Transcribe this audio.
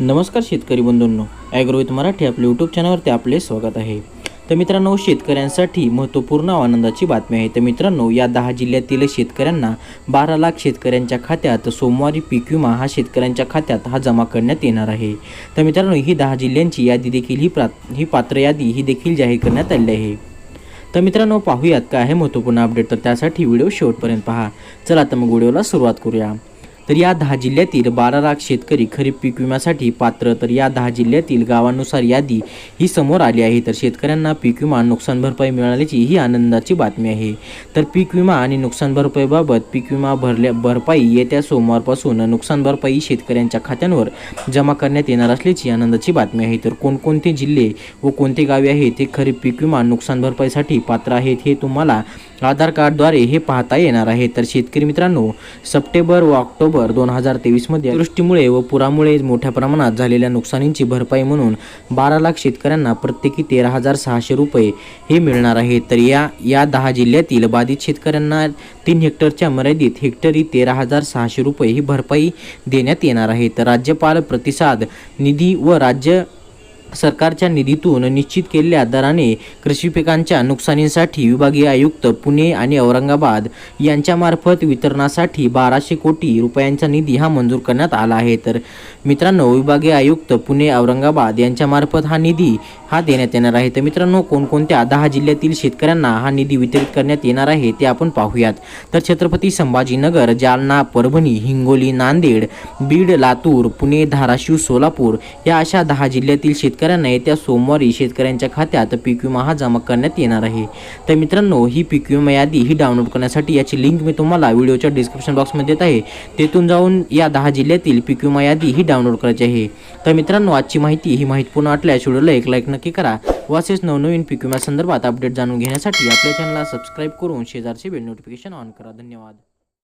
नमस्कार शेतकरी बंधूंनो ॲग्रोविथ मराठी आपल्या यूट्यूब चॅनलवरती आपले स्वागत आहे. तर मित्रांनो शेतकऱ्यांसाठी महत्त्वपूर्ण आनंदाची बातमी आहे. तर मित्रांनो या दहा जिल्ह्यातील शेतकऱ्यांना बारा लाख शेतकऱ्यांच्या खात्यात सोमवारी पीक विमा हा शेतकऱ्यांच्या खात्यात हा जमा करण्यात येणार आहे. तर मित्रांनो ही दहा जिल्ह्यांची यादी देखील ही प्रा ही पात्र यादी ही देखील जाहीर करण्यात आली आहे. तर मित्रांनो पाहूयात काय आहे महत्त्वपूर्ण अपडेट तर त्यासाठी व्हिडिओ शेवटपर्यंत पहा. चला तर मग व्हिडिओला सुरुवात करूया. तर या दहा जिल्ह्यातील बारा लाख शेतकरी खरीप पीक विम्यासाठी पात्र. तर या दहा जिल्ह्यातील गावांनुसार यादी ही समोर आली आहे. तर शेतकऱ्यांना पीक विमा नुकसान भरपाई मिळाल्याची ही आनंदाची बातमी आहे. तर पीक विमा आणि नुकसान भरपाईबाबत पीक विमा भरल्या भरपाई येत्या सोमवारपासून नुकसान भरपाई शेतकऱ्यांच्या खात्यांवर जमा करण्यात येणार असल्याची आनंदाची बातमी आहे. तर कोणकोणते जिल्हे व कोणते गावे आहेत ते खरीप पीक विमा नुकसान भरपाईसाठी पात्र आहेत हे तुम्हाला आधार कार्डद्वारे हे पाहता येणार आहे. तर शेतकरी मित्रांनो सप्टेंबर व ऑक्टोबर दोन हजार तेवीसमध्ये अतिवृष्टीमुळे व पुरामुळे मोठ्या प्रमाणात झालेल्या नुकसानींची भरपाई म्हणून बारा लाख शेतकऱ्यांना प्रत्येकी तेरा हजार सहाशे रुपये हे मिळणार आहे तर या या दहा जिल्ह्यातील बाधित शेतकऱ्यांना तीन हेक्टरच्या मर्यादित हेक्टरी तेरा हजार सहाशे रुपये ही भरपाई देण्यात येणार आहे. तर राज्यपाल प्रतिसाद निधी व राज्य सरकारच्या निधीतून निश्चित केलेल्या दराने कृषी पिकांच्या नुकसानीसाठी विभागीय आयुक्त पुणे आणि औरंगाबाद यांच्यामार्फत वितरणासाठी बाराशे कोटी रुपयांचा निधी हा मंजूर करण्यात आला आहे. तर मित्रांनो विभागीय आयुक्त पुणे औरंगाबाद यांच्यामार्फत हा निधी हा देण्यात येणार आहे. तर मित्रांनो कोणकोणत्या दहा जिल्ह्यातील शेतकऱ्यांना हा निधी वितरित करण्यात येणार आहे ते आपण पाहूयात. तर छत्रपती संभाजीनगर जालना परभणी हिंगोली नांदेड बीड लातूर पुणे धाराशिव सोलापूर या अशा दहा जिल्ह्यातील शेतकऱ्यांना येत्या सोमवारी शेतकऱ्यांच्या खात्यात पीक विमा हा जमा करण्यात येणार आहे. तर मित्रांनो ही पीक विमा यादी ही डाउनलोड करण्यासाठी याची लिंक मी तुम्हाला व्हिडिओच्या डिस्क्रिप्शन बॉक्समध्ये देत आहे. तेथून जाऊन या दहा जिल्ह्यातील पीक विमा यादी ही डाउनलोड करायची आहे. तर मित्रांनो आजची माहिती ही माहितीपूर्ण वाटल्यास व्हिडिओला एक लाईक नक्की करा व असेच नवनवीन पीक विमा संदर्भात अपडेट जाणून घेण्यासाठी आपल्या चॅनलला सबस्क्राईब करून शेजारचे बेल नोटिफिकेशन ऑन करा. धन्यवाद.